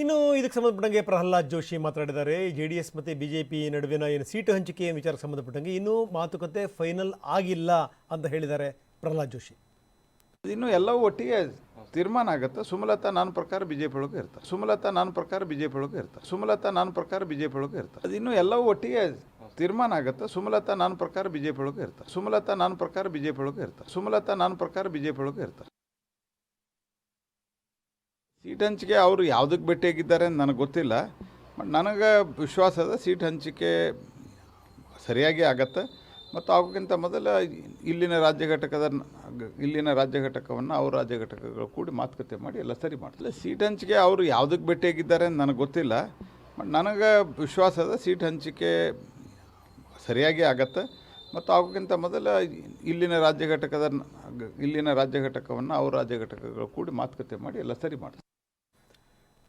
ಇನ್ನು ಇದಕ್ಕೆ ಸಂಬಂಧಪಟ್ಟಂಗೆ ಪ್ರಹ್ಲಾದ್ ಜೋಶಿ ಮಾತಾಡಿದ್ದಾರೆ ಜೆ ಡಿ ಎಸ್ ಮತ್ತು ಬಿ ಜೆ ಪಿ ನಡುವಿನ ಏನು ಸೀಟು ಹಂಚಿಕೆ ವಿಚಾರಕ್ಕೆ ಸಂಬಂಧಪಟ್ಟಂಗೆ ಇನ್ನೂ ಮಾತುಕತೆ ಫೈನಲ್ ಆಗಿಲ್ಲ ಅಂತ ಹೇಳಿದ್ದಾರೆ ಪ್ರಹ್ಲಾದ್ ಜೋಶಿ. ಇನ್ನು ಎಲ್ಲವೂ ಒಟ್ಟಿಗೆ ತೀರ್ಮಾನ ಆಗುತ್ತೆ. ಸುಮಲತಾ ನನ್ನ ಪ್ರಕಾರ ಬಿ ಜೆ ಒಳಗೆ ಇರ್ತಾರೆ. ಸುಮಲತಾ ನನ್ನ ಪ್ರಕಾರ ಬಿ ಜೆ ಪಿ ಒಳಗೆ ಇರ್ತಾರೆ. ಸುಮಲತಾ ನನ್ನ ಪ್ರಕಾರ ಬಿ ಜೆ ಪಿ ಒಳಗೆ ಇರ್ತಾರೆ. ಅದು ಇನ್ನೂ ಎಲ್ಲವೂ ಒಟ್ಟಿಗೆ ತೀರ್ಮಾನ ಆಗುತ್ತೆ. ಸುಮಲತಾ ನನ್ನ ಪ್ರಕಾರ ಬಿ ಜೆ ಪಿ ಒಳಗೆ ಇರ್ತಾರೆ. ಸುಮಲತಾ ನನ್ನ ಪ್ರಕಾರ ಬಿ ಜೆ ಪಿ ಒಳಗೆ ಇರ್ತಾರೆ. ಸುಮಲತಾ ನನ್ನ ಪ್ರಕಾರ ಬಿ ಜೆ ಒಳಗೆ ಇರ್ತಾರೆ. ಸೀಟ್ ಹಂಚಿಕೆ ಅವರು ಯಾವುದಕ್ಕೆ ಭೇಟಿಯಾಗಿದ್ದಾರೆ ಅಂತ ನನಗೆ ಗೊತ್ತಿಲ್ಲ. ಬಟ್ ನನಗೆ ವಿಶ್ವಾಸ ಅದ ಸೀಟ್ ಹಂಚಿಕೆ ಸರಿಯಾಗಿ ಆಗತ್ತೆ. ಮತ್ತು ಅವಕ್ಕಿಂತ ಮೊದಲ ಇಲ್ಲಿನ ರಾಜ್ಯ ಘಟಕದ ಇಲ್ಲಿನ ರಾಜ್ಯ ಘಟಕವನ್ನು ಅವ್ರ ರಾಜ್ಯ ಘಟಕಗಳು ಕೂಡಿ ಮಾತುಕತೆ ಮಾಡಿ ಎಲ್ಲ ಸರಿ ಮಾಡ್ತಾರೆ ಸೀಟ್ ಹಂಚಿಕೆ ಅವರು ಯಾವುದಕ್ಕೆ ಭೇಟಿಯಾಗಿದ್ದಾರೆ ಅಂತ ನನಗೆ ಗೊತ್ತಿಲ್ಲ. ಬಟ್ ನನಗೆ ವಿಶ್ವಾಸ ಅದ ಸೀಟ್ ಹಂಚಿಕೆ ಸರಿಯಾಗಿ ಆಗತ್ತೆ. ಮತ್ತು ಅವಕ್ಕಿಂತ ಮೊದಲ ಇಲ್ಲಿನ ರಾಜ್ಯ ಘಟಕದ ಇಲ್ಲಿನ ರಾಜ್ಯ ಘಟಕವನ್ನು ಅವ್ರ ರಾಜ್ಯ ಘಟಕಗಳು ಕೂಡಿ ಮಾತುಕತೆ ಮಾಡಿ ಎಲ್ಲ ಸರಿ ಮಾಡ್ತಾರೆ